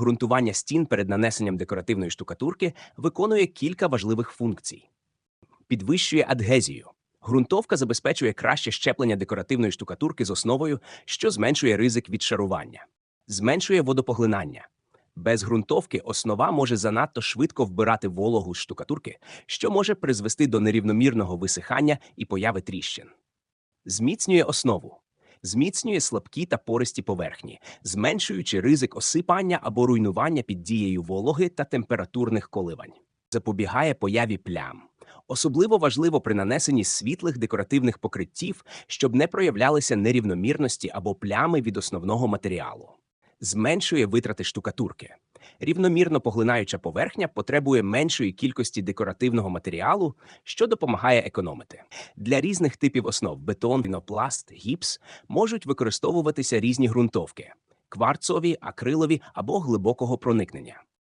Ґрунтування стін перед нанесенням декоративної штукатурки виконує кілька важливих функцій. Підвищує адгезію. Ґрунтовка забезпечує краще щеплення декоративної штукатурки з основою, що зменшує ризик відшарування. Зменшує водопоглинання. Без ґрунтовки основа може занадто швидко вбирати вологу з штукатурки, що може призвести до нерівномірного висихання і появи тріщин. Зміцнює основу. Зміцнює слабкі та пористі поверхні, зменшуючи ризик осипання або руйнування під дією вологи та температурних коливань. Запобігає появі плям. Особливо важливо при нанесенні світлих декоративних покриттів, щоб не проявлялися нерівномірності або плями від основного матеріалу. Зменшує витрати штукатурки. Рівномірно поглинаюча поверхня потребує меншої кількості декоративного матеріалу, що допомагає економити. Для різних типів основ бетон, пінопласт, гіпс можуть використовуватися різні ґрунтовки кварцові, акрилові або глибокого проникнення.